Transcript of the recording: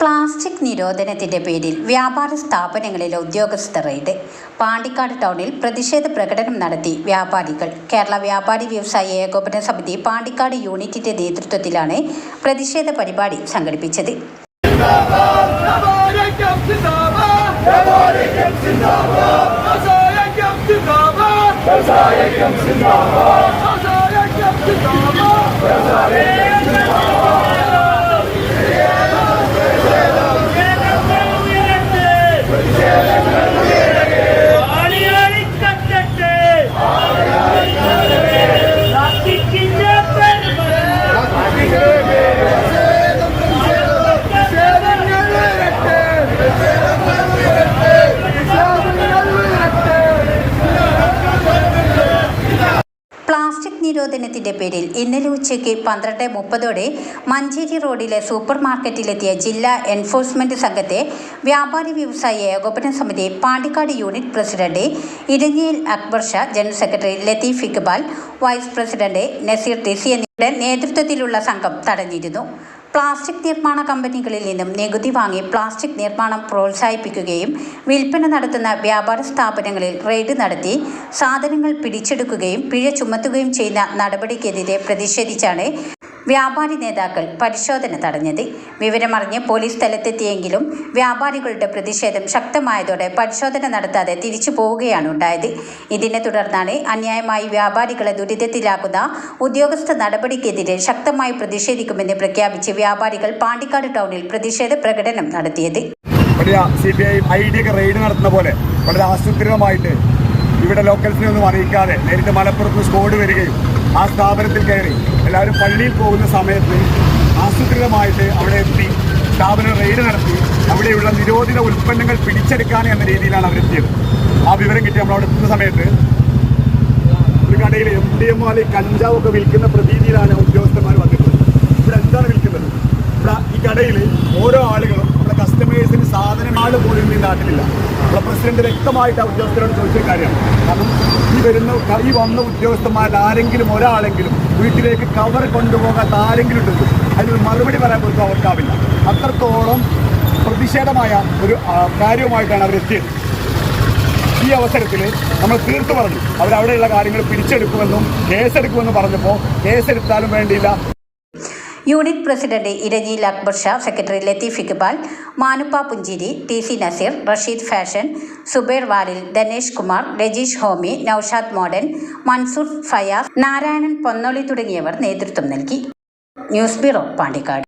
Plastic നിരോധനത്തിന്റെ പേരിൽ വ്യാപാര സ്ഥാപനങ്ങളിലെ ഉദ്യോഗസ്ഥർ റെയ്ഡ്. പാണ്ടിക്കാട് ടൗണിൽ പ്രതിഷേധ പ്രകടനം നടത്തി വ്യാപാരികൾ. കേരള വ്യാപാരി വ്യവസായി ഏകോപന സമിതി പാണ്ടിക്കാട് യൂണിറ്റിന്റെ നേതൃത്വത്തിലാണ് പ്രതിഷേധ പരിപാടി സംഘടിപ്പിച്ചത്. നിരോധനത്തിന്റെ പേരിൽ ഇന്നലെ ഉച്ചയ്ക്ക് പന്ത്രണ്ട് മുപ്പതോടെ മഞ്ചേരി റോഡിലെ സൂപ്പർ മാർക്കറ്റിലെത്തിയ ജില്ലാ എൻഫോഴ്സ്മെന്റ് സംഘത്തെ വ്യാപാരി വ്യവസായി ഏകോപന സമിതി Pandikkad unit president ഇരഞ്ഞിയിൽ Akbar Shah general secretary Latheef Iqbal vice president Naseer TC എന്നിവരുടെ നേതൃത്വത്തിലുള്ള സംഘം തടഞ്ഞിരുന്നു. പ്ലാസ്റ്റിക് നിർമ്മാണ കമ്പനികളിൽ നിന്നും നികുതി വാങ്ങി പ്ലാസ്റ്റിക് നിർമ്മാണം പ്രോത്സാഹിപ്പിക്കുകയും വിൽപ്പന നടത്തുന്ന വ്യാപാര സ്ഥാപനങ്ങളിൽ റെയ്ഡ് നടത്തി സാധനങ്ങൾ പിടിച്ചെടുക്കുകയും പിഴ ചുമത്തുകയും ചെയ്യുന്ന നടപടിക്കെതിരെ പ്രതിഷേധിച്ചാണ് വ്യാപാരി നേതാക്കൾ പരിശോധന തടഞ്ഞത്. വിവരമറിഞ്ഞ് പോലീസ് സ്ഥലത്തെത്തിയെങ്കിലും വ്യാപാരികളുടെ പ്രതിഷേധം ശക്തമായതോടെ പരിശോധന നടത്താതെ തിരിച്ചു പോവുകയാണ് ഉണ്ടായത് ഇതിനെ തുടർന്നാണ് അന്യായമായി വ്യാപാരികളെ ദുരിതത്തിലാക്കുന്ന ഉദ്യോഗസ്ഥ നടപടിക്കെതിരെ ശക്തമായി പ്രതിഷേധിക്കുമെന്ന് പ്രഖ്യാപിച്ച് വ്യാപാരികൾ പാണ്ടിക്കാട് ടൗണിൽ പ്രതിഷേധ പ്രകടനം നടത്തിയത്. വലിയ റെയ്ഡ് നടത്തുന്ന പോലെ വളരെ ആസൂത്രിതമായിട്ട് ഇവിടെ ലോക്കൽസിനെ ഒന്നും അറിയിക്കാതെ നേരിട്ട് മലപ്പുറത്ത് സ്കോഡ് വരികയും ആ സ്ഥാപനത്തിൽ കയറി എല്ലാവരും പള്ളിയിൽ പോകുന്ന സമയത്ത് ആസൂത്രിതമായിട്ട് അവിടെ എത്തി സ്ഥാപനം റെയ്ഡ് നടത്തി അവിടെയുള്ള നിരോധിത ഉൽപ്പന്നങ്ങൾ പിടിച്ചെടുക്കാൻ എന്ന രീതിയിലാണ് അവരെത്തിയത് ആ വിവരം കിട്ടി നമ്മൾ അവിടെ എത്തുന്ന സമയത്ത് ഒരു കടയിൽ എം ഡി എം വാലി കഞ്ചാവൊക്കെ വിൽക്കുന്ന പ്രതീതിയിലാണ് ഉദ്യോഗസ്ഥന്മാർ വന്നിട്ടുള്ളത്. ഇവിടെ എന്താണ് വിൽക്കുന്നത്? ഇവിടെ ഈ കടയിൽ ഓരോ ആളുകളും നമ്മുടെ കസ്റ്റമേഴ്സിന് സാധനങ്ങൾ പോലും ഈ നാട്ടിലില്ല. പ്രസിഡന്റ് വ്യക്തമായിട്ട് ഉദ്യോഗസ്ഥരോട് ചോദിച്ച കാര്യം. കാരണം ഈ വരുന്ന ഈ വന്ന ഉദ്യോഗസ്ഥന്മാരിൽ ആരെങ്കിലും ഒരാളെങ്കിലും വീട്ടിലേക്ക് കവർ കൊണ്ടുപോകാത്ത ആരെങ്കിലും ഉണ്ടെങ്കിൽ അതിനൊരു മറുപടി പറയാൻ പോലും അവർക്കാവില്ല അത്രത്തോളം പ്രതിഷേധമായ ഒരു കാര്യവുമായിട്ടാണ് അവരെത്തിയത് ഈ അവസരത്തിൽ നമ്മൾ തീർത്തു പറഞ്ഞു. അവരവിടെയുള്ള കാര്യങ്ങൾ പിടിച്ചെടുക്കുമെന്നും കേസെടുക്കുമെന്നും പറഞ്ഞപ്പോൾ കേസെടുത്താലും വേണ്ടിയില്ല. Unit president ഇരജി Akbar Shah secretary Latheef Iqbal Manuppa പുഞ്ചിരി T C Naseer Rasheed fashion Subair വാലിൽ Dhanesh Kumar Rajeesh ഹോമി നൌഷാദ് മോഡൻ മൻസൂർ ഫയാസ് നാരായണൻ പൊന്നോളി തുടങ്ങിയവർ നേതൃത്വം നൽകി. News bureau Pandikkad.